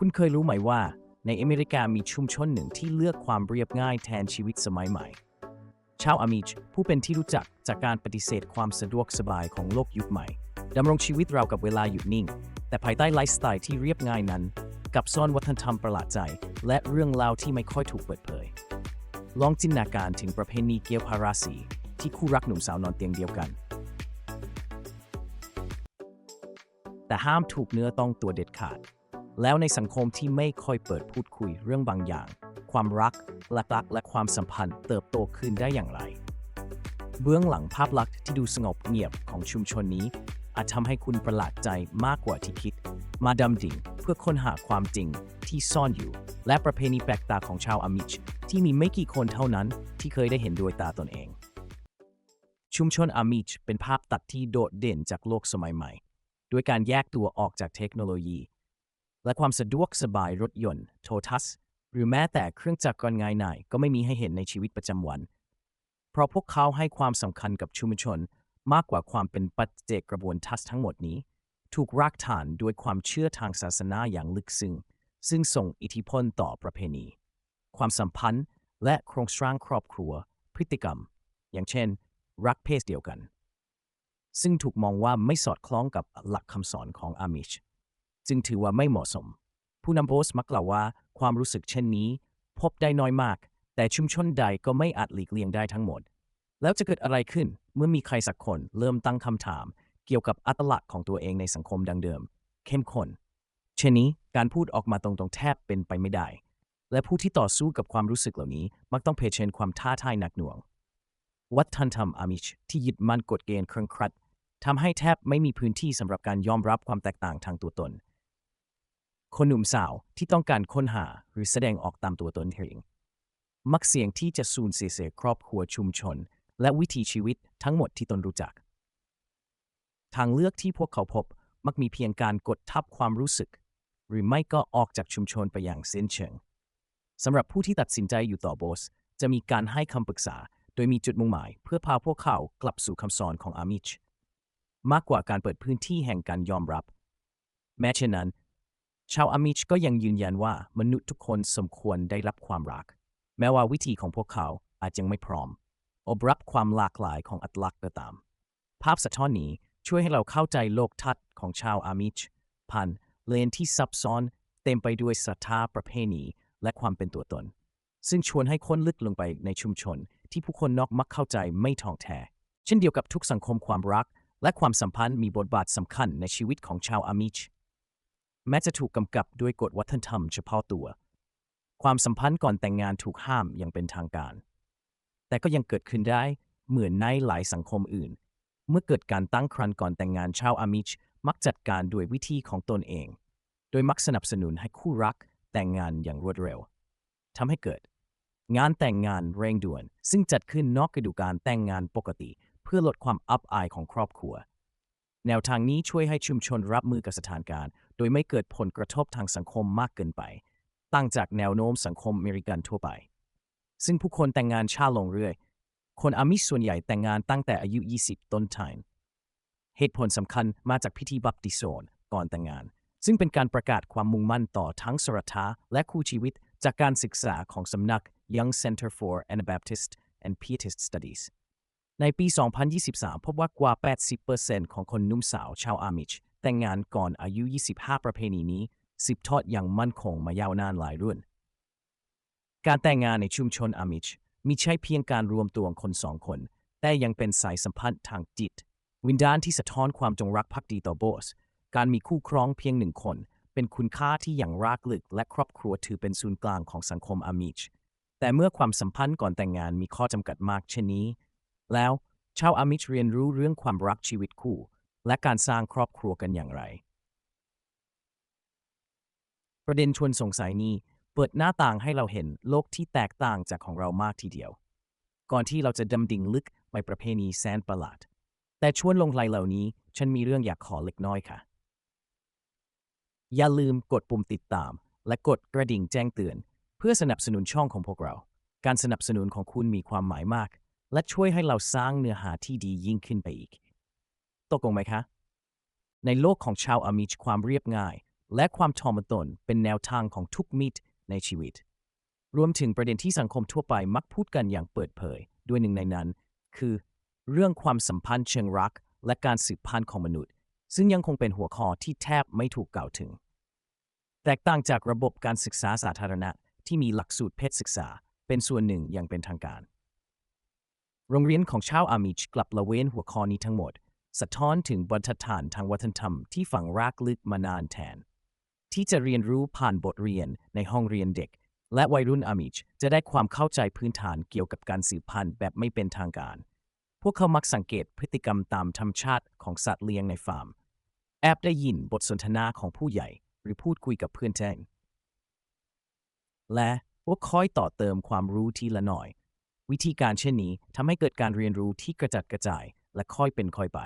คุณเคยรู้ไหมว่า ในอเมริกามีชุมชนหนึ่งที่เลือกความเรียบง่ายแทนชีวิตสมัยใหม่ ชาวอามิชผู้เป็นที่รู้จักจากการปฏิเสธความสะดวกสบายของโลกยุคใหม่ดำรงชีวิตราวกับเวลาหยุดนิ่ง แต่ภายใต้ไลฟ์สไตล์ที่เรียบง่ายนั้น กับซ่อนวัฒนธรรมประหลาดใจ และเรื่องราวที่ไม่ค่อยถูกเปิดเผย ลองจินตนาการถึงประเพณีเกี่ยวพาราสีที่คู่รักหนุ่มสาวนอนเตียงเดียวกัน แต่ห้ามถูกเนื้อต้องตัวเด็ดขาด แล้วในสังคมที่ไม่ค่อยเปิดพูดคุยเรื่องบางอย่าง ความรักหลักๆและความสัมพันธ์เติบโตขึ้นได้อย่างไร เบื้องหลังภาพลักษณ์ที่ดูสงบเงียบของชุมชนนี้ อาจทำให้คุณประหลาดใจมากกว่าที่คิด มาดำดิ่งเพื่อค้นหาความจริงที่ซ่อนอยู่ และประเพณีแปลกตาของชาวอามิช ที่มีไม่กี่คนเท่านั้นที่เคยได้เห็นด้วยตาตนเอง ชุมชนอามิชเป็นภาพตัดที่โดดเด่นจากโลกสมัยใหม่ ด้วยการแยกตัวออกจากเทคโนโลยี และความสะดวกสบายรถยนต์ โททัส หรือแม้แต่เครื่องจักรกลง่ายหน่ายก็ไม่มีให้เห็นในชีวิตประจำวัน เพราะพวกเขาให้ความสำคัญกับชุมชน มากกว่าความเป็นปัจเจกกระบวนทัศทั้งหมดนี้ ถูกรากฐานด้วยความเชื่อทางศาสนาอย่างลึกซึ้งซึ่งส่งอิทธิพลต่อประเพณี ความสัมพันธ์และโครงสร้างครอบครัว พฤติกรรม อย่างเช่น รักเพศเดียวกัน ซึ่งถูกมองว่าไม่สอดคล้องกับหลักคำสอนของอามิช จึงถือว่าไม่เหมาะสม ผู้นำโพสต์มักกล่าวว่า ความรู้สึกเช่นนี้ พบได้น้อยมาก แต่ชุมชนใดก็ไม่อาจหลีกเลี่ยงได้ทั้งหมด แล้วจะเกิดอะไรขึ้นเมื่อมีใครสักคนเริ่มตั้งคำถาม เกี่ยวกับอัตลักษณ์ของตัวเองในสังคมดังเดิม เข้มข้นเช่นนี้การพูดออกมาตรงๆแทบเป็นไปไม่ได้ และผู้ที่ต่อสู้กับความรู้สึกเหล่านี้ มักต้องเผชิญความท้าทายหนักหน่วง วัฒนธรรมอามิชที่ยึดมั่นกฎเกณฑ์เคร่งครัดทำให้แทบไม่มีพื้นที่สำหรับการยอมรับความแตกต่างทางตัวตน คนหนุ่มสาวที่ต้องการค้นหาหรือแสดงออกตามตัวตนเองมักเสี่ยงที่จะสูญเสียครอบครัวชุมชน และวิถีชีวิตทั้งหมดที่ตนรู้จัก ทางเลือกที่พวกเขาพบมักมีเพียงการกดทับความรู้สึก หรือไม่ก็ออกจากชุมชนไปอย่างสิ้นเชิงสำหรับผู้ที่ตัดสินใจอยู่ต่อโบส จะมีการให้คำปรึกษา โดยมีจุดมุ่งหมาย เพื่อพาพวกเขากลับสู่คำสอนของอามิชมากกว่าการเปิดพื้นที่แห่งการยอมรับ แม้เช่นนั้น ชาวอามิชก็ยังยืนยันว่ามนุษย์ทุกคนสมควรได้รับความรัก แม้ว่าวิธีของพวกเขาอาจยังไม่พร้อม อบรับความหลากหลายของอัตลักษณ์ก็ตาม ภาพสะท้อนนี้ช่วยให้เราเข้าใจโลกทัศน์ของชาวอามิชผ่านเลนที่ซับซ้อนเต็มไปด้วยศรัทธาประเพณีและความเป็นตัวตน ซึ่งชวนให้ค้นลึกลงไปในชุมชน ที่ผู้คนนอกมักเข้าใจไม่ท่องแท้เช่นเดียวกับทุกสังคมความรัก และความสัมพันธ์มีบทบาทสำคัญในชีวิตของชาวอามิช แม้จะถูกกำกับด้วยกฎวัฒนธรรมเฉพาะตัว ความสัมพันธ์ก่อนแต่งงานถูกห้ามอย่างเป็นทางการ แต่ก็ยังเกิดขึ้นได้เหมือนในหลายสังคมอื่น เมื่อเกิดการตั้งครรภ์ก่อนแต่งงานชาวอามิช มักจัดการด้วยวิธีของตนเอง โดยมักสนับสนุนให้คู่รักแต่งงานอย่างรวดเร็วทำให้เกิด งานแต่งงานเร่งด่วน ซึ่งจัดขึ้นนอกฤดูกาลแต่งงานปกติ เพื่อลดความอับอายของครอบครัว แนวทางนี้ช่วยให้ชุมชนรับมือกับสถานการณ์ โดยไม่เกิดผลกระทบทางสังคมมากเกินไป ตั้งจากแนวโน้มสังคมอเมริกันทั่วไป ซึ่งผู้คนแต่งงานช้าลงเรื่อย คนอามิส่วนใหญ่แต่งงานตั้งแต่อายุ 20 ต้นทายเหตุผลสำคัญมาจากพิธีบัพติศนก่อนแต่งงาน ซึ่งเป็นการประกาศความมุ่งมั่นต่อทั้งสรทาและคู่ชีวิตจากการศึกษาของสำนัก Young Center for Anabaptist and Pietist Studies ในปี 2023 พบว่ากว่า 80%ของคนหนุ่มสาวชาวอามิช แต่งงานก่อนอายุ 25 ประเพณีนี้สืบทอดอย่างมั่นคงมายาวนานหลายรุ่น การแต่งงานในชุมชนอามิชมีใช่เพียงการรวมตัวของคนสองคน แต่ยังเป็นสายสัมพันธ์ทางจิต วิญญาณที่สะท้อนความจงรักภักดีต่อโบส การมีคู่ครองเพียงหนึ่งคน เป็นคุณค่าที่อย่างรากลึก และครอบครัวถือเป็นศูนย์กลางของสังคมอามิชแต่เมื่อความสัมพันธ์ก่อนแต่งงานมีข้อจำกัดมากเช่นนี้ แล้วชาวอามิชเรียนรู้เรื่องความรักชีวิตคู่ และการสร้างครอบครัวกันอย่างไร ประเด็นชวนสงสัยนี้เปิดหน้าต่างให้เราเห็นโลกที่แตกต่างจากของเรามากทีเดียว ก่อนที่เราจะดำดิ่งลึกไปประเพณีแสนประหลาด แต่ชวนลงไหลเหล่านี้ ฉันมีเรื่องอยากขอเล็กน้อยค่ะ อย่าลืมกดปุ่มติดตาม และกดกระดิ่งแจ้งเตือน เพื่อสนับสนุนช่องของพวกเรา การสนับสนุนของคุณมีความหมายมาก และช่วยให้เราสร้างเนื้อหาที่ดียิ่งขึ้นไปอีก ตกลงไหมคะ ในโลกของชาวอามิชความเรียบง่าย และความทอมตนเป็นแนวทางของทุกมิตรในชีวิต รวมถึงประเด็นที่สังคมทั่วไปมักพูดกันอย่างเปิดเผย ด้วยหนึ่งในนั้น คือ เรื่องความสัมพันธ์เชิงรัก และการสืบพันธุ์ของมนุษย์ ซึ่งยังคงเป็นหัวข้อที่แทบไม่ถูกกล่าวถึง แตกต่างจากระบบการศึกษาสาธารณะที่มีหลักสูตรเพศศึกษา เป็นส่วนหนึ่งอย่างเป็นทางการ โรงเรียนของชาวอามิชกลับละเว้นหัวข้อนี้ทั้งหมด สะท้อนถึงบรรทัดฐานทางวัฒนธรรมที่ฝังรากลึกมานานแทน ที่จะเรียนรู้ผ่านบทเรียนในห้องเรียนเด็ก และวัยรุ่นอามิชจะได้ความเข้าใจพื้นฐานเกี่ยวกับการสืบพันธุ์แบบไม่เป็นทางการ พวกเขามักสังเกตพฤติกรรมตามธรรมชาติของสัตว์เลี้ยงในฟาร์ม แอบได้ยินบทสนทนาของผู้ใหญ่ หรือพูดคุยกับเพื่อนแจ้งและพวกคอยต่อเติมความรู้ทีละหน่อย วิธีการเช่นนี้ทำให้เกิดการเรียนรู้ที่กระจัดกระจาย และค่อยเป็นค่อยไป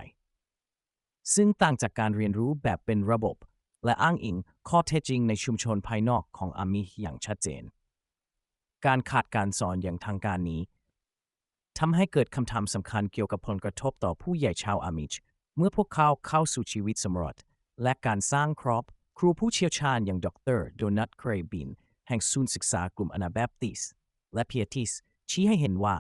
ซึ่งต่างจากการเรียนรู้แบบเป็นระบบ และอ้างอิงข้อเท็จจริงในชุมชนภายนอกของอามีอย่างชัดเจน การขาดการสอนอย่างทางการนี้ทำให้เกิดคำถามสำคัญเกี่ยวกับผลกระทบต่อผู้ใหญ่ชาวอามิช เมื่อพวกเขาเข้าสู่ชีวิตสมรสและการสร้างครอบครูผู้เชี่ยวชาญอย่างดรโดนัทเครบิน แห่งศูนย์ศึกษากลุ่มอนาแบปติส และเพียติสชี้ให้เห็นว่า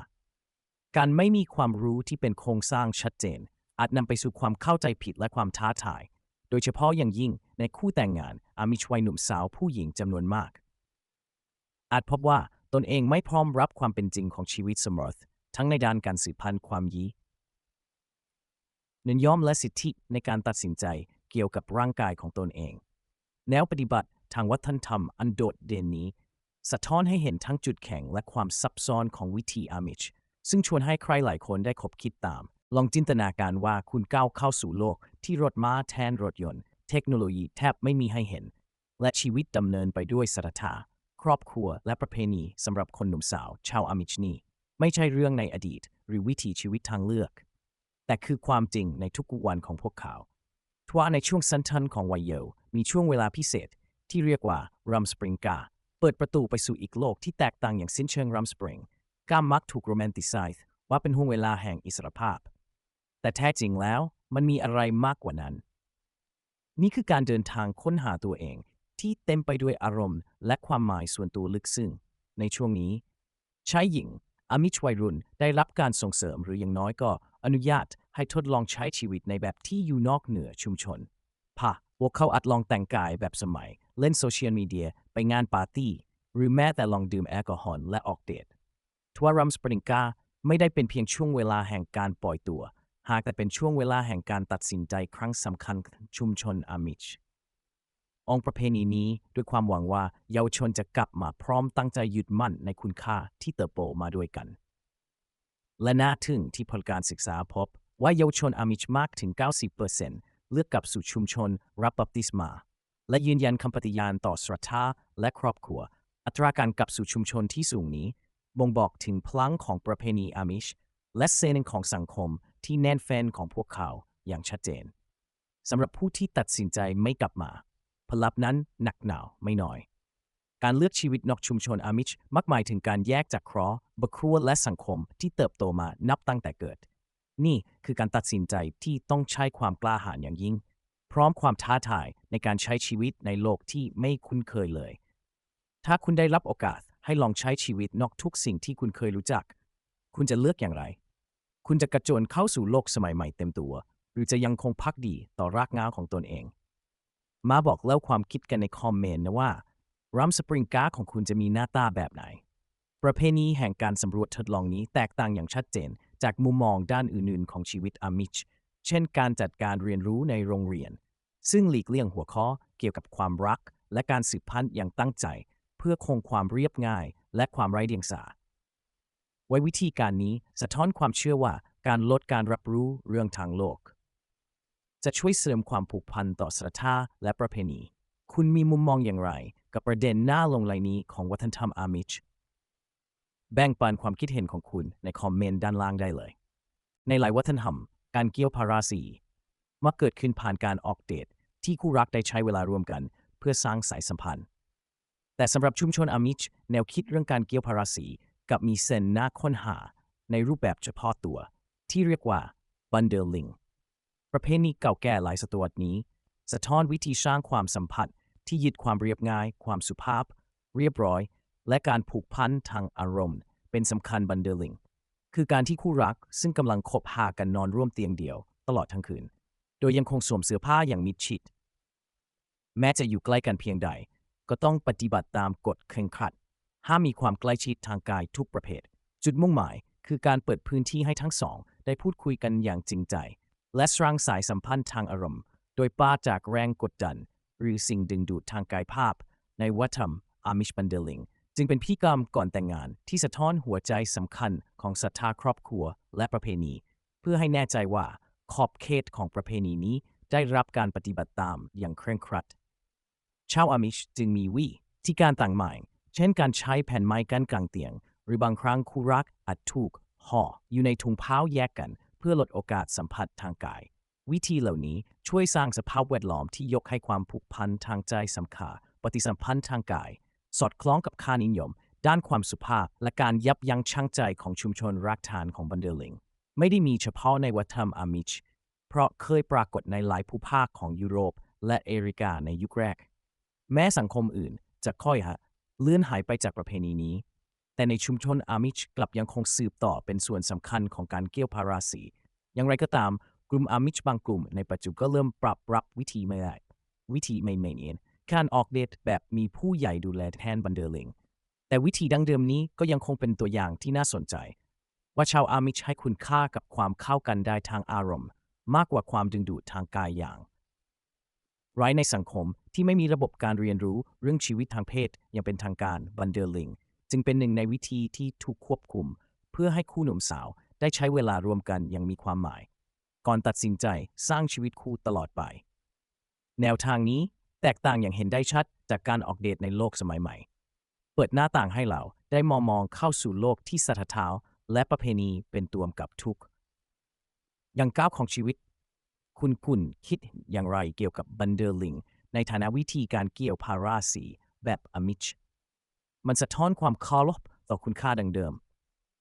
การไม่มีความรู้ที่เป็นโครงสร้างชัดเจน อาจนำไปสู่ความเข้าใจผิดและความท้าทาย โดยเฉพาะอย่างยิ่งในคู่แต่งงานอามิชวัยหนุ่มสาวผู้หญิงจำนวนมาก อาจพบว่าตนเองไม่พร้อมรับความเป็นจริงของชีวิตสมรสทั้งในด้านการสืบพันธุ์ความยีเน้นย่อมและสิทธิในการตัดสินใจเกี่ยวกับร่างกายของตนเอง แนวปฏิบัติทางวัฒนธรรมอันโดดเด่นนี้ สะท้อนให้เห็นทั้งจุดแข็งและความซับซ้อนของวิธีอามิช ซึ่งชวนให้ใครหลายคนได้คบคิดตาม ลองจินตนาการว่าคุณก้าวเข้าสู่โลก ที่รถม้าแทนรถยนต์ เทคโนโลยีแทบไม่มีให้เห็น และชีวิตดำเนินไปด้วยศรัทธาครอบครัวและประเพณีสำหรับคนหนุ่มสาว ชาวอามิชนี ไม่ใช่เรื่องในอดีต หรือวิถีชีวิตทางเลือก แต่คือความจริงในทุกวันของพวกเขาทว่าในช่วงสั้นๆของวัยเยาว์มีช่วงเวลาพิเศษ ที่เรียกว่ารัมสปริงกาเปิดประตูไปสู่อีกโลกที่แตกต่างอย่างสิ้นเชิงรัมสปริงกามักถูกโรแมนติไซส์ว่าเป็นห่วงเวลาแห่งอิสรภาพ แต่แท้จริงแล้วมันมีอะไรมากกว่านั้น นี่คือการเดินทางค้นหาตัวเองที่เต็มไปด้วยอารมณ์และความหมายส่วนตัวลึกซึ้งในช่วงนี้ชายหญิงอามิชวัยรุ่นได้รับการส่งเสริมหรืออย่างน้อยก็อนุญาตให้ทดลองใช้ชีวิตในแบบที่อยู่นอกเหนือชุมชนพะพวกเขาอาจลองแต่งกายแบบสมัย เล่นโซเชียลมีเดียไปงานปาร์ตี้ หรือแม้แต่ลองดื่มแอลกอฮอล์และออกเดททว่ารัมสปริงกาไม่ได้เป็นเพียงช่วงเวลาแห่งการปล่อยตัว หากแต่เป็นช่วงเวลาแห่งการตัดสินใจครั้งสำคัญชุมชนอามิช องประเพณีนี้ด้วยความหวังว่าเยาวชนจะกลับมาพร้อมตั้งใจยึดมั่นในคุณค่าที่เติบโตมาด้วยกัน และน่าทึ่งที่ผลการศึกษาพบว่าเยาวชนอามิชมากถึง 90%เเลือกกลับสู่ชุมชนรับบัพติศมา และยืนยันคำปฏิญาณต่อศรัทธาและครอบครัว อัตราการกลับสู่ชุมชนที่สูงนี้ บ่งบอกถึงพลังของประเพณีอามิช และเซนของสังคม ที่แน่นแฟนของพวกเขาอย่างชัดเจนสำหรับผู้ที่ตัดสินใจไม่กลับมาผลลัพธ์นั้นหนักหนาวไม่น้อย การเลือกชีวิตนอกชุมชนอามิชมักหมายถึงการแยกจากครอบครัวและสังคมที่เติบโตมานับตั้งแต่เกิด นี่คือการตัดสินใจที่ต้องใช้ความกล้าหาญอย่างยิ่ง พร้อมความท้าทายในการใช้ชีวิตในโลกที่ไม่คุ้นเคยเลย ถ้าคุณได้รับโอกาสให้ลองใช้ชีวิตนอกทุกสิ่งที่คุณเคยรู้จัก คุณจะเลือกอย่างไร คุณจะกระโจนเข้าสู่โลกสมัยใหม่เต็มตัว หรือจะยังคงพักดีต่อรากง้าของตนเอง มาบอกเล่าความคิดกันในคอมเมนต์นะว่ารัมสปริงการ์ของคุณจะมีหน้าตาแบบไหน ประเพณีแห่งการสำรวจทดลองนี้แตกต่างอย่างชัดเจน จากมุมมองด้านอื่นๆ ของชีวิตอามิช เช่นการจัดการเรียนรู้ในโรงเรียน ซึ่งหลีกเลี่ยงหัวข้อเกี่ยวกับความรัก และการสืบพันธุ์อย่างตั้งใจ เพื่อคงความเรียบง่าย และความไร้เดียงสา ไว้วิธีการนี้สะท้อนความเชื่อว่าการลดการรับรู้เรื่องทางโลก จะช่วยเสริมความผูกพันต่อศรัทธาและประเพณี คุณมีมุมมองอย่างไร กับประเด็นหน้าลงไหลนี้ของวัฒนธรรมอามิช แบ่งปันความคิดเห็นของคุณในคอมเมนต์ด้านล่างได้เลย ในหลายวัฒนธรรม การเกี่ยวพาราสีมักเกิดขึ้นผ่านการออกเดทที่คู่รักได้ใช้เวลาร่วมกัน เพื่อสร้างสายสัมพันธ์ แต่สำหรับชุมชนอามิช แนวคิดเรื่องการเกี่ยวพาราสี กับมีเซนน่าค้นหาในรูปแบบเฉพาะตัว ที่เรียกว่า bundling ประเพณีเก่าแก่หลายศตวรรษนี้ สะท้อนวิธีสร้างความสัมพันธ์ที่ยึดความเรียบง่าย ความสุภาพ เรียบร้อย และการผูกพันทางอารมณ์ เป็นสำคัญบันเดอร์ลิงคือการที่คู่รักซึ่งกำลังคบหากันนอนร่วมเตียงเดียว ตลอดทั้งคืน โดยยังคงสวมเสื้อผ้าอย่างมิดชิด แม้จะอยู่ใกล้กันเพียงใด ก็ต้องปฏิบัติตามกฎเคร่งครัด ห้ามมีความใกล้ชิดทางกายทุกประเภท จุดมุ่งหมายคือการเปิดพื้นที่ให้ทั้งสอง ได้พูดคุยกันอย่างจริงใจ และสร้างสายสัมพันธ์ทางอารมณ์ โดยปราศจากแรงกดดัน หรือสิ่งดึงดูดทางกายภาพ ในวัฒนธรรมอามิชบันเดลิงจึงเป็นพิธีกรรมก่อนแต่งงานที่สะท้อนหัวใจสำคัญของศรัทธาครอบครัวและประเพณี เพื่อให้แน่ใจว่าขอบเขตของประเพณีนี้ได้รับการปฏิบัติตามอย่างเคร่งครัด ชาวอามิชจึงมีวิธีการต่างหม่ เช่นการใช้แผ่นไม้กั้นกลางเตียง หรือบางครั้งคู่รักอาจถูกห่ออยู่ในถุงเท้าแยกกัน เพื่อลดโอกาสสัมผัสทางกาย วิธีเหล่านี้ช่วยสร้างสภาพแวดล้อมที่ยกให้ความผูกพันทางใจสำคัญปฏิสัมพันธ์ทางกาย สอดคล้องกับค่านิยม ด้านความสุภาพ และการยับยั้งชั่งใจของชุมชนรักฐานของบันเดลิง ไม่ได้มีเฉพาะในวัฒนธรรมอามิช เพราะเคยปรากฏในหลายภูมิภาคของยุโรป และอเมริกาในยุคแรก แม้สังคมอื่นจะค่อยฮะ เลื่อนหายไปจากประเพณีนี้ แต่ในชุมชนอามิชกลับยังคงสืบต่อเป็นส่วนสำคัญของการเกี่ยวพาราสี อย่างไรก็ตาม กลุ่มอามิชบางกลุ่มในปัจจุบันก็เริ่มปรับรับวิธีไม่ได้วิธีไม่ไม่เนียนการออกเดทแบบมีผู้ใหญ่ดูแลแทนบันเดอร์ลิงแต่วิธีดั้งเดิมนี้ก็ยังคงเป็นตัวอย่างที่น่าสนใจ ว่าชาวอามิชให้คุณค่ากับความเข้ากันได้ทางอารมณ์ มากกว่าความดึงดูดทางกายอย่าง ไร้ในสังคมที่ไม่มีระบบการเรียนรู้เรื่องชีวิตทางเพศอย่างเป็นทางการบันเดอร์ลิงจึงเป็นหนึ่งในวิธีที่ถูกควบคุม เพื่อให้คู่หนุ่มสาวได้ใช้เวลารวมกันอย่างมีความหมาย ก่อนตัดสินใจสร้างชีวิตคู่ตลอดไป แนวทางนี้แตกต่างอย่างเห็นได้ชัดจากการออกเดทในโลกสมัยใหม่ เปิดหน้าต่างให้เราได้มองมองเข้าสู่โลกที่สัทธาและประเพณีเป็นตัวกับทุกอย่างก้าวของชีวิต คุณคุณคิดอย่างไรเกี่ยวกับบันเดอร์ลิงในฐานะวิธีการเกี่ยวพาราสีแบบอมิช มันสะท้อนความเคารพต่อคุณค่าดังเดิม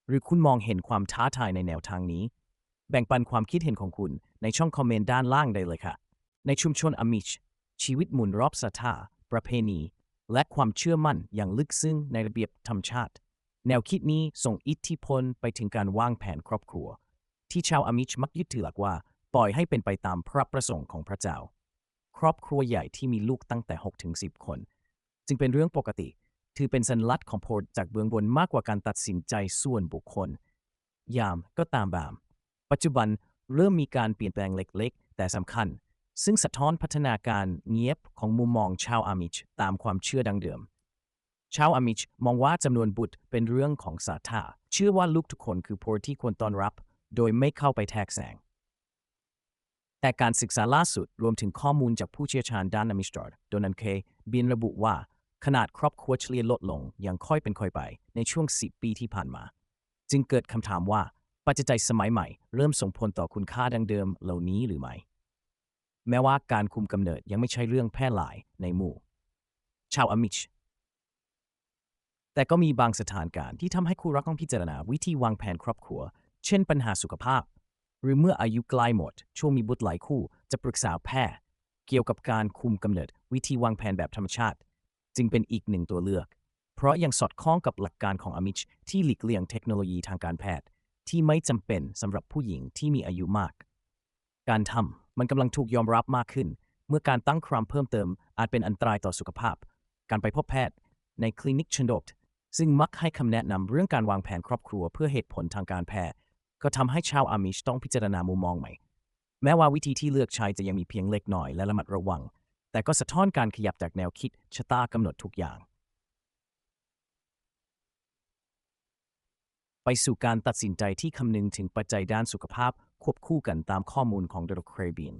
หรือคุณมองเห็นความท้าทายในแนวทางนี้ แบ่งปันความคิดเห็นของคุณในช่องคอมเมนต์ด้านล่างได้เลยค่ะ ในชุมชนอมิช ชีวิตหมุนรอบศรัทธาประเพณี และความเชื่อมั่นอย่างลึกซึ้งในระเบียบธรรมชาติ แนวคิดนี้ส่งอิทธิพลไปถึงการวางแผนครอบครัว ที่ชาวอามิชมักยึดถือหลักว่า ปล่อยให้เป็นไปตามพระประสงค์ของพระเจ้า ครอบครัวใหญ่ที่มีลูกตั้งแต่ 6 ถึง 10 คน จึงเป็นเรื่องปกติ ถือเป็นสัญลักษณ์ของโพลจากเบื้องบนมากกว่าการตัดสินใจส่วนบุคคล ยามก็ตามบาม ปัจจุบันเริ่มมีการเปลี่ยนแปลงเล็กๆ แต่สำคัญ ซึ่งสะท้อนพัฒนาการเงียบของมุมมองชาวอามิชตามความเชื่อดังเดิมชาวอามิชมองว่าจำนวนบุตรเป็นเรื่องของศรัทธาเชื่อว่าลูกทุกคนคือโพลที่ควรต้อนรับ โดยไม่เข้าไปแทรกแซง แต่การศึกษาล่าสุดรวมถึงข้อมูลจากผู้เชี่ยวชาญด้านอามิชจอร์ดโดนันเค บินระบุว่า ขนาดครอบครัวเฉลี่ยลดลงอย่างค่อยเป็นค่อยไป ในช่วง 10 ปีที่ผ่านมา จึงเกิดคำถามว่าปัจจัยสมัยใหม่ เริ่มส่งผลต่อคุณค่าดังเดิมเหล่านี้หรือไม่แม้ว่าการคุมกำเนิดยังไม่ใช่เรื่องแพร่หลายในหมู่ ชาวอมิช แต่ก็มีบางสถานการณ์ที่ทำให้คู่รักต้องพิจารณาวิธีวางแผนครอบครัว เช่นปัญหาสุขภาพ หรือเมื่ออายุใกล้หมด ช่วงมีบุตรหลายคู่ จะปรึกษาแพทย์เกี่ยวกับการคุมกำเนิด วิธีวางแผนแบบธรรมชาติ จึงเป็นอีกหนึ่งตัวเลือก เพราะยังสอดคล้องกับหลักการของอามิชที่หลีกเลี่ยงเทคโนโลยีทางการแพทย์ ที่ไม่จำเป็นสำหรับผู้หญิงที่มีอายุมาก การทำมันกำลังถูกยอมรับมากขึ้น เมื่อการตั้งครามเพิ่มเติมอาจเป็นอันตรายต่อสุขภาพ การไปพบแพทย์ ในคลินิกชนดกซึ่งมักให้คำแนะนำเรื่องการวางแผนครอบครัวเพื่อเหตุผลทางการแพทย์ ก็ทำให้ชาวอามิชต้องพิจารณามุมมองใหม่ แม้ว่าวิธีที่เลือกใช้จะยังมีเพียงเล็กน้อยและระมัดระวัง แต่ก็สะท้อนการขยับจากแนวคิดชะตากำหนดทุกอย่าง ไปสู่การตัดสินใจที่คำนึงถึงปัจจัยด้านสุขภาพควบคู่กันตามข้อมูลของดรเครบิน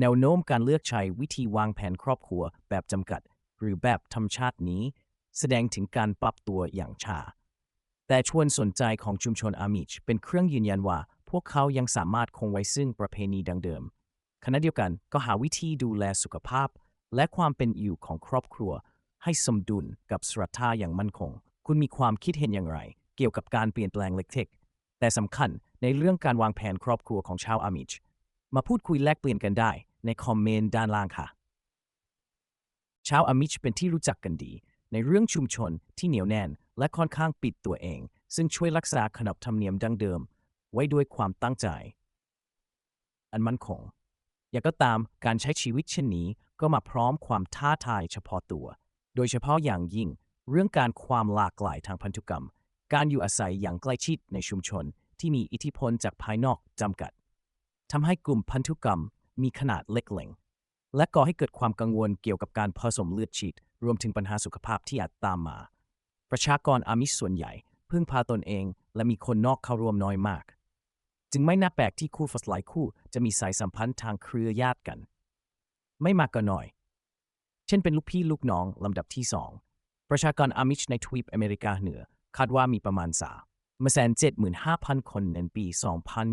แนวโน้มการเลือกใช้วิธีวางแผนครอบครัวแบบจำกัด หรือแบบธรรมชาตินี้ แสดงถึงการปรับตัวอย่างช้า แต่ชวนสนใจของชุมชนอามิชเป็นเครื่องยืนยันว่า พวกเขายังสามารถคงไว้ซึ่งประเพณีดังเดิม ขณะเดียวกันก็หาวิธีดูแลสุขภาพ และความเป็นอยู่ของครอบครัว ให้สมดุลกับศรัทธาอย่างมั่นคง คุณมีความคิดเห็นอย่างไร เกี่ยวกับการเปลี่ยนแปลงเล็กๆแต่สำคัญในเรื่องการวางแผนครอบครัวของชาวอามิชมาพูดคุยแลกเปลี่ยนกันได้ในคอมเมนต์ด้านล่างค่ะ ชาวอามิชเป็นที่รู้จักกันดี ในเรื่องชุมชนที่เหนียวแน่น และค่อนข้างปิดตัวเอง ซึ่งช่วยรักษาขนบธรรมเนียมดั้งเดิม ไว้ด้วยความตั้งใจ อันมั่นคงอย่างก็ตามการใช้ชีวิตเช่นนี้ก็มาพร้อมความท้าทายเฉพาะตัว โดยเฉพาะอย่างยิ่ง เรื่องการความหลากหลายทางพันธุกรรม การอยู่อาศัยอย่างใกล้ชิดในชุมชนที่มีอิทธิพลจากภายนอกจำกัดทำให้กลุ่มพันธุกรรมมีขนาดเล็กเล็งและก่อให้เกิดความกังวลเกี่ยวกับการผสมเลือดฉีด รวมถึงปัญหาสุขภาพที่อาจตามมา ประชากรอามิชส่วนใหญ่พึ่งพาตนเอง และมีคนนอกเข้าร่วมน้อยมาก จึงไม่น่าแปลกที่คู่ฟัสหลายคู่จะมีสายสัมพันธ์ทางเครือญาติกัน ไม่มากก็น้อย เช่นเป็นลูกพี่ลูกน้องลำดับที่สองประชากรอามิชในทวีปอเมริกาเหนือ คาดว่ามีประมาณสามแสนเจ็ดหมื่นห้าพันคนในปี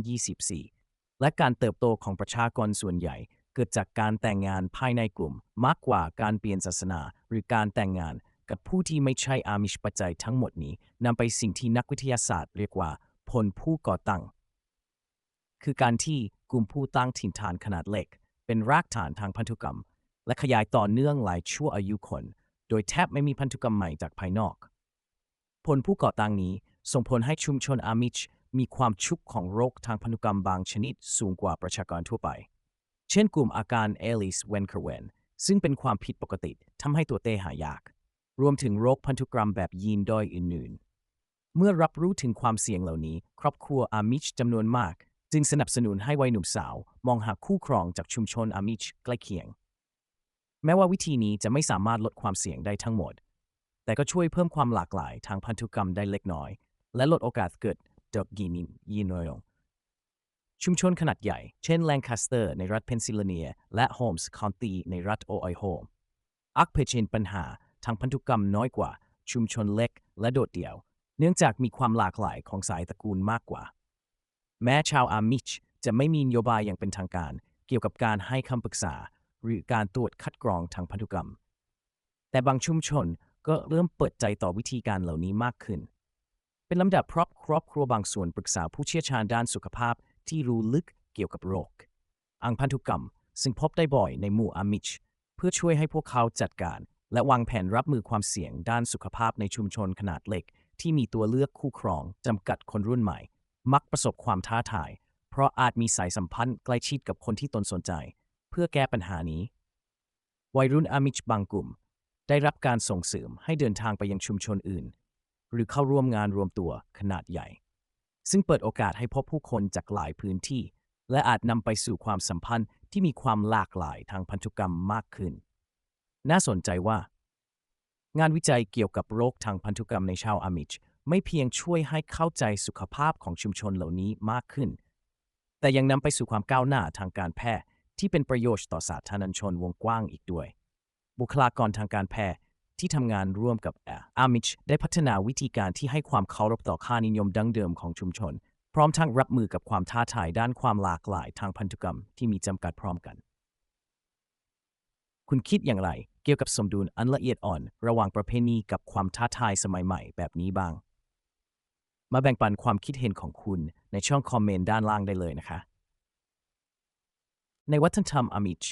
2024 และการเติบโตของประชากรส่วนใหญ่เกิดจากการแต่งงานภายในกลุ่มมากกว่าการเปลี่ยนศาสนาหรือการแต่งงาน กับผู้ที่ไม่ใช่อามิชปัจจัยทั้งหมดนี้นำไปสิ่งที่นักวิทยาศาสตร์เรียกว่า ผลผู้ก่อตั้ง คือการที่กลุ่มผู้ตั้งถิ่นฐานขนาดเล็ก เป็นรากฐานทางพันธุกรรม และขยายต่อเนื่องหลายชั่วอายุคน โดยแทบไม่มีพันธุกรรมใหม่จากภายนอก ผลผู้ก่อตั้งนี้ส่งผลให้ชุมชนอามิชมีความชุกของโรคทางพันธุกรรมบางชนิดสูงกว่าประชากรทั่วไป เช่นกลุ่มอาการเอลิสเวนเครเวนซึ่งเป็นความผิดปกติทำให้ตัวเต้หายาก รวมถึงโรคพันธุกรรมแบบยีนด้อยอื่นๆ เมื่อรับรู้ถึงความเสี่ยงเหล่านี้ ครอบครัวอามิชจำนวนมาก จึงสนับสนุนให้วัยหนุ่มสาว มองหาคู่ครองจากชุมชนอามิชใกล้เคียง แม้ว่าวิธีนี้จะไม่สามารถลดความเสี่ยงได้ทั้งหมด แต่ก็ช่วยเพิ่มความหลากหลายทางพันธุกรรมได้เล็กน้อย และลดโอกาสเกิดดอกกีนินยีนอยงชุมชนขนาดใหญ่ เช่นแลงคาสเตอร์ในรัฐเพนซิลเวเนีย และโฮมส์คอนตีในรัฐโอไฮโออักเผชิญปัญหา ทางพันธุกรรมน้อยกว่า ชุมชนเล็กและโดดเดี่ยว เนื่องจากมีความหลากหลายของสายตระกูลมากกว่า แม้ชาวอามิชจะไม่มีนโยบายอย่างเป็นทางการ เกี่ยวกับการให้คำปรึกษา หรือการตรวจคัดกรองทางพันธุกรรม แต่บางชุมชนก็เริ่มเปิดใจต่อวิธีการเหล่านี้มากขึ้น เป็นลำดับเพราะครอบครัวบางส่วนปรึกษาผู้เชี่ยวชาญด้านสุขภาพที่รู้ลึกเกี่ยวกับโรคอังพันธุกรรมซึ่งพบได้บ่อยในหมู่อามิช เพื่อช่วยให้พวกเขาจัดการ และวางแผนรับมือความเสี่ยงด้านสุขภาพในชุมชนขนาดเล็ก ที่มีตัวเลือกคู่ครองจำกัดคนรุ่นใหม่ มักประสบความท้าทาย เพราะอาจมีสายสัมพันธ์ใกล้ชิดกับคนที่ตนสนใจ เพื่อแก้ปัญหานี้ วัยรุ่นอามิชบางกลุ่ม ได้รับการส่งเสริมให้เดินทางไปยังชุมชนอื่น หรือเข้าร่วมงานรวมตัวขนาดใหญ่ ซึ่งเปิดโอกาสให้พบผู้คนจากหลายพื้นที่ และอาจนำไปสู่ความสัมพันธ์ที่มีความหลากหลายทางพันธุกรรมมากขึ้น น่าสนใจว่า งานวิจัยเกี่ยวกับโรคทางพันธุกรรมในชาวอามิช ไม่เพียงช่วยให้เข้าใจสุขภาพของชุมชนเหล่านี้มากขึ้น แต่ยังนำไปสู่ความก้าวหน้าทางการแพทย์ที่เป็นประโยชน์ต่อสาธารณชนวงกว้างอีกด้วย บุคลากรทางการแพทย์ที่ทำงานร่วมกับอามิชได้พัฒนาวิธีการที่ให้ความเคารพต่อค่านิยมดั้งเดิมของชุมชน พร้อมทั้งรับมือกับความท้าทายด้านความหลากหลายทางพันธุกรรมที่มีจำกัดพร้อมกัน คุณคิดอย่างไร กี่ยวกับสมดุลอันละเอียดอ่อน ระหว่างประเพณีกับความท้าทายสมัยใหม่แบบนี้บ้าง มาแบ่งปันความคิดเห็นของคุณในช่องคอมเมนต์ด้านล่างได้เลยนะคะ ในวัฒนธรรมอามิช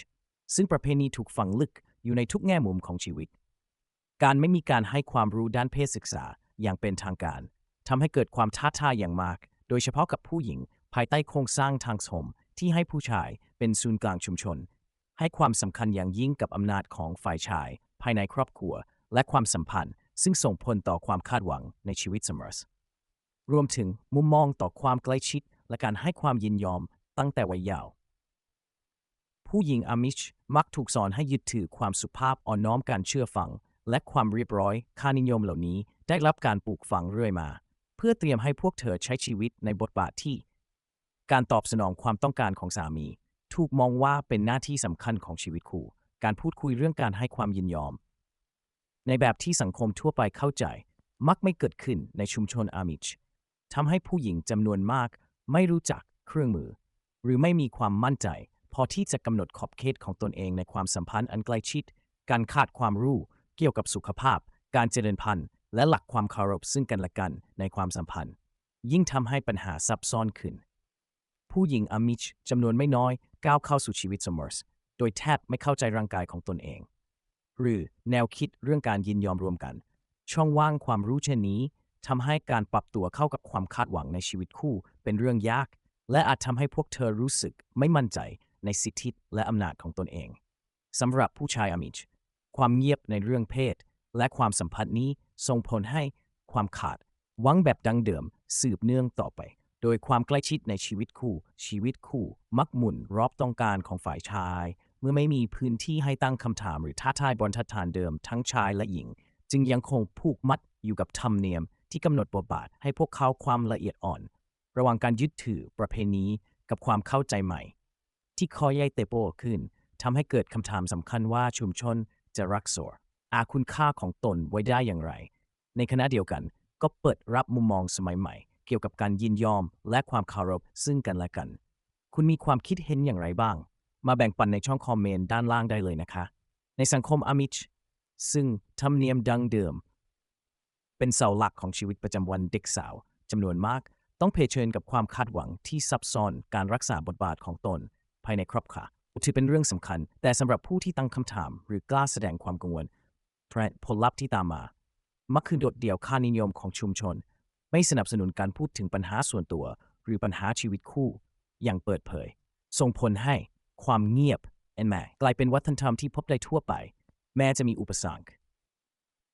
ซึ่งประเพณีถูกฝังลึกอยู่ในทุกแง่มุมของชีวิต การไม่มีการให้ความรู้ด้านเพศศึกษาอย่างเป็นทางการทำให้เกิดความท้าทายอย่างมาก โดยเฉพาะกับผู้หญิงภายใต้โครงสร้างทางสมที่ให้ผู้ชายเป็นศูนย์กลางชุมชน ให้ความสำคัญอย่างยิ่งกับอำนาจของฝ่ายชาย ภายในครอบครัว และความสัมพันธ์ ซึ่งส่งผลต่อความคาดหวังในชีวิตเสมอรวมถึงมุมมองต่อความใกล้ชิด และการให้ความยินยอมตั้งแต่วัยเยาว์ผู้หญิงอามิชมักถูกสอนให้ยึดถือความสุภาพอ่อนน้อมการเชื่อฟัง และความเรียบร้อย ค่านิยมเหล่านี้ได้รับการปลูกฝังเรื่อยมา เพื่อเตรียมให้พวกเธอใช้ชีวิตในบทบาทที่ การตอบสนองความต้องการของสามี ถูกมองว่าเป็นหน้าที่สำคัญของชีวิตคู่ การพูดคุยเรื่องการให้ความยินยอม ในแบบที่สังคมทั่วไปเข้าใจ มักไม่เกิดขึ้นในชุมชนอามิชทำให้ผู้หญิงจำนวนมากไม่รู้จักเครื่องมือ หรือไม่มีความมั่นใจ พอที่จะกำหนดขอบเขตของตนเองในความสัมพันธ์อันใกล้ชิด การขาดความรู้เกี่ยวกับสุขภาพ การเจริญพันธุ์ และหลักความเคารพซึ่งกันและกันในความสัมพันธ์ ยิ่งทำให้ปัญหาซับซ้อนขึ้น ผู้หญิงอามิชจำนวนไม่น้อย ก้าวเข้าสู่ชีวิตสมอร์สโดยแทบไม่เข้าใจร่างกายของตนเอง หรือแนวคิดเรื่องการยินยอมรวมกัน ช่องว่างความรู้เช่นนี้ทำให้การปรับตัวเข้ากับความคาดหวังในชีวิตคู่เป็นเรื่องยาก และอาจทำให้พวกเธอรู้สึกไม่มั่นใจในสิทธิและอำนาจของตนเองสำหรับผู้ชายอามิชความเงียบในเรื่องเพศ และความสัมพันธ์นี้ส่งผลให้ความขาดหวังแบบดังเดิมสืบเนื่องต่อไป โดยความใกล้ชิดในชีวิตคู่ ชีวิตคู่ มักหมุนรอบต้องการของฝ่ายชาย เมื่อไม่มีพื้นที่ให้ตั้งคำถามหรือท้าทายบนทัดฐานเดิมทั้งชายและหญิง จึงยังคงผูกมัดอยู่กับธรรมเนียม ที่กำหนดบทบาทให้พวกเขาความละเอียดอ่อน ระหว่างการยึดถือประเพณีกับความเข้าใจใหม่ ที่คอยใยเตโปขึ้นทำให้เกิดคำถามสำคัญว่าชุมชนจะรักษาอาคุณค่าของตนไว้ได้อย่างไร ในขณะเดียวกันก็เปิดรับมุมมองสมัยใหม่ เกี่ยวกับการยินยอมและความเคารพซึ่งกันและกัน คุณมีความคิดเห็นอย่างไรบ้าง มาแบ่งปันในช่องคอมเมนต์ด้านล่างได้เลยนะคะ ในสังคมอามิชซึ่งธรรมเนียมดังเดิม เป็นเสาหลักของชีวิตประจำวันเด็กสาวจำนวนมาก ต้องเผชิญกับความคาดหวังที่ซับซ้อนการรักษาบทบาทของตน ภายในครอบครัวถือเป็นเรื่องสำคัญ แต่สำหรับผู้ที่ตั้งคำถาม หรือกล้าแสดงความกังวลผลลัพธ์ที่ตามมามักคือโดดเดี่ยวค่านิยมของชุมชน ไม่สนับสนุนการพูดถึงปัญหาส่วนตัว หรือปัญหาชีวิตคู่ อย่างเปิดเผย ส่งผลให้ความเงียบแอนแม่กลายเป็นวัฒนธรรมที่พบได้ทั่วไป แม้จะมีอุปสรรค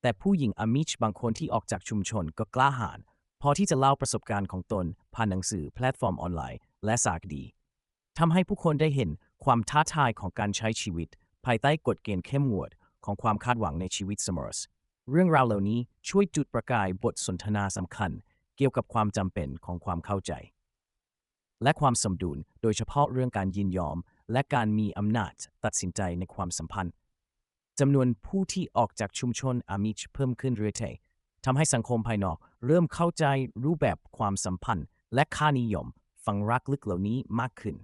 แต่ผู้หญิงอามิชบางคนที่ออกจากชุมชนก็กล้าหาญพอที่จะเล่าประสบการณ์ของตน ผ่านหนังสือแพลตฟอร์มออนไลน์ และสารคดีทำให้ผู้คนได้เห็นความท้าทายของการใช้ชีวิต ภายใต้กฎเกณฑ์เข้มงวดของความคาดหวังในชีวิตเสมอเรื่องราวเหล่านี้ช่วยจุดประกายบทสนทนาสำคัญ กี่ยวกับความจำเป็นของความเข้าใจ และความสมดุลโดยเฉพาะเรื่องการยินยอม และการมีอำนาจตัดสินใจในความสัมพันธ์จำนวนผู้ที่ออกจากชุมชนอามิชเพิ่มขึ้นเรื่อยๆทำให้สังคมภายนอก เริ่มเข้าใจรูปแบบความสัมพันธ์ และค่านิยมฝังรักลึกเหล่านี้มากขึ้น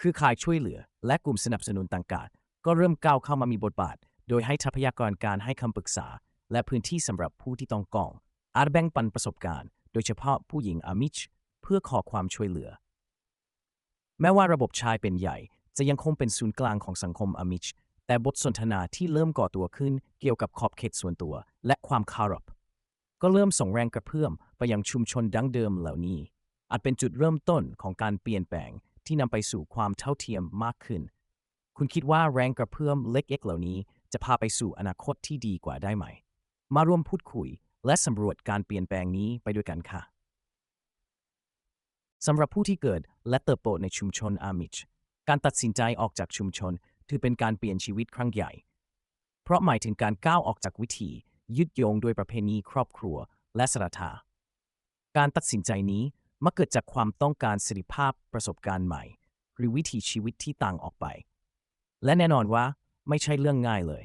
คือข่ายช่วยเหลือ และกลุ่มสนับสนุนต่างๆ ก็เริ่มก้าวเข้ามามีบทบาท โดยให้ทรัพยากรการให้คำปรึกษา และพื้นที่สำหรับผู้ที่ต้องกอง อาจแบ่งปันประสบการณ์ โดยเฉพาะผู้หญิงอามิชเพื่อขอความช่วยเหลือ แม้ว่าระบบชายเป็นใหญ่ จะยังคงเป็นศูนย์กลางของสังคมอามิชแต่บทสนทนาที่เริ่มก่อตัวขึ้นเกี่ยวกับขอบเขตส่วนตัว และความคารพก็เริ่มส่งแรงกระเพื่อมไปยังชุมชนดั้งเดิมเหล่านี้ อาจเป็นจุดเริ่มต้นของการเปลี่ยนแปลงที่นำไปสู่ความเท่าเทียมมากขึ้น คุณคิดว่าแรงกระเพื่อมเล็กๆเหล่านี้ จะพาไปสู่อนาคตที่ดีกว่าได้ไหม มาร่วมพูดคุย และสำรวจการเปลี่ยนแปลงนี้ไปด้วยกันค่ะสำหรับผู้ที่เกิดและเติบโตในชุมชนอามิช การตัดสินใจออกจากชุมชนถือเป็นการเปลี่ยนชีวิตครั้งใหญ่ เพราะหมายถึงการก้าวออกจากวิถี ยึดโยงโดยประเพณีครอบครัวและศรัทธาการตัดสินใจนี้มักเกิดจากความต้องการสิริภาพประสบการณ์ใหม่ หรือวิถีชีวิตที่ต่างออกไป และแน่นอนว่าไม่ใช่เรื่องง่ายเลย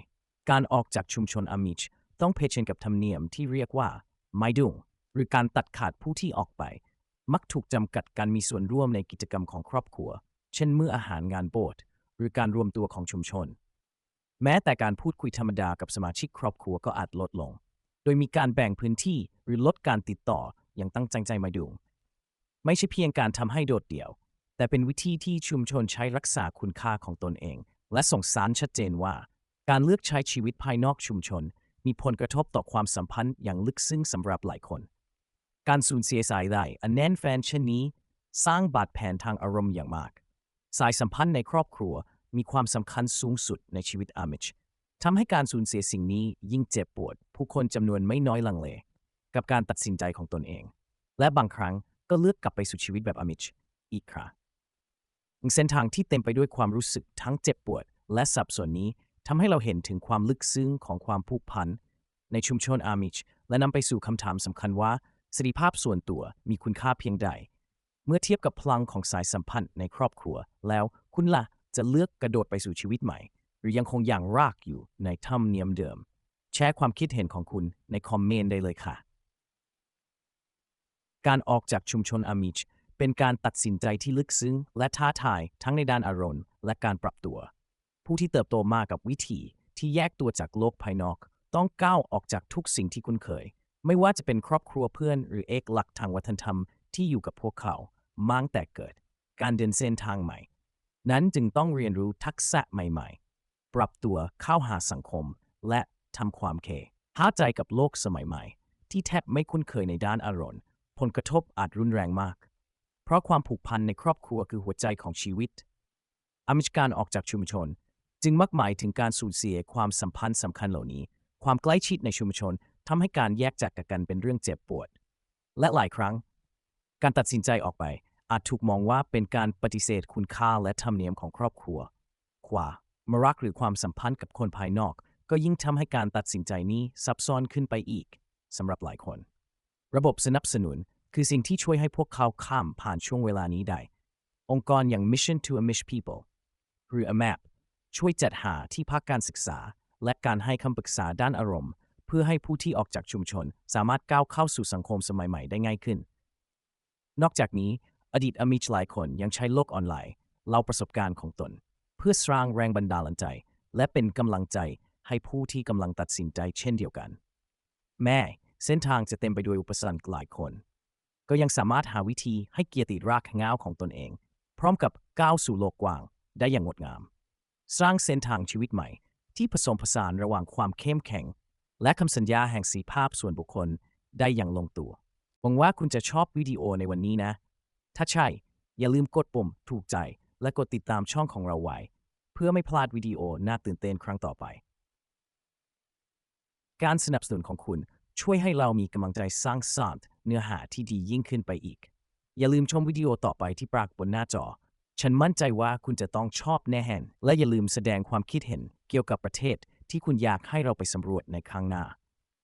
การออกจากชุมชนอามิช ต้องเผชิญกับธรรมเนียมที่เรียกว่าไมดุงหรือการตัดขาดผู้ที่ออกไป มักถูกจำกัดการมีส่วนร่วมในกิจกรรมของครอบครัว เช่นเมื่ออาหารงานโบสถ์หรือการรวมตัวของชุมชน แม้แต่การพูดคุยธรรมดากับสมาชิกครอบครัวก็อาจลดลง โดยมีการแบ่งพื้นที่หรือลดการติดต่ออย่างตั้งใจใจมาดุงไม่ใช่เพียงการทำให้โดดเดี่ยว แต่เป็นวิธีที่ชุมชนใช้รักษาคุณค่าของตนเอง และส่งสารชัดเจนว่า การเลือกใช้ชีวิตภายนอกชุมชน มีผลกระทบต่อความสัมพันธ์อย่างลึกซึ้งสำหรับหลายคน การสูญเสียสายใดอันแน่นแฟนเช่นนี้ สร้างบาดแผลทางอารมณ์อย่างมาก สายสัมพันธ์ในครอบครัวมีความสำคัญสูงสุดในชีวิตอามิชทำให้การสูญเสียสิ่งนี้ยิ่งเจ็บปวด ผู้คนจำนวนไม่น้อยลังเล กับการตัดสินใจของตนเอง และบางครั้งก็เลือกกลับไปสู่ชีวิตแบบอามิชอีกครั้งเส้นทางที่เต็มไปด้วยความรู้สึกทั้งเจ็บปวด และสับสนนี้ ทำให้เราเห็นถึงความลึกซึ้งของความผูกพันในชุมชนอามิช และนำไปสู่คำถามสำคัญว่าสิริภาพส่วนตัวมีคุณค่าเพียงใด เมื่อเทียบกับพลังของสายสัมพันธ์ในครอบครัว แล้วคุณละ่ะจะเลือกกระโดดไปสู่ชีวิตใหม่ หรือยังคงอย่างรากอยู่ในธรรมเนียมเดิม แชร์ความคิดเห็นของคุณในคอมเมนต์ได้เลยค่ะ การออกจากชุมชนอามิช เป็นการตัดสินใจที่ลึกซึ้ง และท้าทายทั้งในด้านอารมณ์ และการปรับตัว ผู้ที่เติบโตมากับวิถีที่แยกตัวจากโลกภายนอก ต้องก้าวออกจากทุกสิ่งที่คุ้นเคย ไม่ว่าจะเป็นครอบครัวเพื่อน หรือเอกลักษณ์ทางวัฒนธรรมที่อยู่กับพวกเขามั่งแต่เกิด การเดินเส้นทางใหม่ นั้นจึงต้องเรียนรู้ทักษะใหม่ ๆ ปรับตัวเข้าหาสังคม และทำความเคหาใจกับโลกสมัยใหม่ ที่แทบไม่คุ้นเคยในด้านอารมณ์ผลกระทบอาจรุนแรงมาก เพราะความผูกพันในครอบครัวคือหัวใจของชีวิตอามิการออกจากชุมชน จึงมักหมายถึงการสูญเสียความสัมพันธ์สำคัญเหล่านี้ ความใกล้ชิดในชุมชนทำให้การแยกจากกันเป็นเรื่องเจ็บปวด และหลายครั้ง การตัดสินใจออกไป อาจถูกมองว่าเป็นการปฏิเสธคุณค่าและธรรมเนียมของครอบครัวกว่ามรักหรือความสัมพันธ์กับคนภายนอก ก็ยิ่งทำให้การตัดสินใจนี้ซับซ้อนขึ้นไปอีกสำหรับหลายคน ระบบสนับสนุนคือสิ่งที่ช่วยให้พวกเขาข้ามผ่านช่วงเวลานี้ได้ องค์กรอย่าง Mission to Amish People หรือ AMAP ช่วยจัดหาที่พักการศึกษา และการให้คำปรึกษาด้านอารมณ์ เพื่อให้ผู้ที่ออกจากชุมชน สามารถก้าวเข้าสู่สังคมสมัยใหม่ได้ง่ายขึ้น นอกจากนี้อดีตอมิชหลายคนยังใช้โลกออนไลน์เล่าประสบการณ์ของตน เพื่อสร้างแรงบันดาลใจ และเป็นกำลังใจให้ผู้ที่กำลังตัดสินใจเช่นเดียวกัน แม้เส้นทางจะเต็มไปด้วยอุปสรรคหลายคน ก็ยังสามารถหาวิธีให้เกียรติรากเหง้าของตนเอง พร้อมกับก้าวสู่โลกกว้างได้อย่างงดงาม สร้างเส้นทางชีวิตใหม่ ที่ผสมผสานระหว่างความเข้มแข็ง และคำสัญญาแห่งสีภาพส่วนบุคคลได้อย่างลงตัว หวังว่าคุณจะชอบวิดีโอในวันนี้นะ ถ้าใช่ อย่าลืมกดปุ่มถูกใจ และกดติดตามช่องของเราไว้ เพื่อไม่พลาดวิดีโอน่าตื่นเต้นครั้งต่อไป การสนับสนุนของคุณช่วยให้เรามีกำลังใจสร้างสรรค์เนื้อหาที่ดียิ่งขึ้นไปอีก อย่าลืมชมวิดีโอต่อไปที่ปรากฏบนหน้าจอ ฉันมั่นใจว่าคุณจะต้องชอบแน่แนและอย่าลืมแสดงความคิดเห็นเกี่ยวกับประเทศที่คุณอยากให้เราไปสำรวจในครั้งหน้า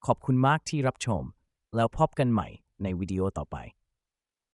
ขอบคุณมากที่รับชม แล้วพบกันใหม่ในวิดีโอต่อไป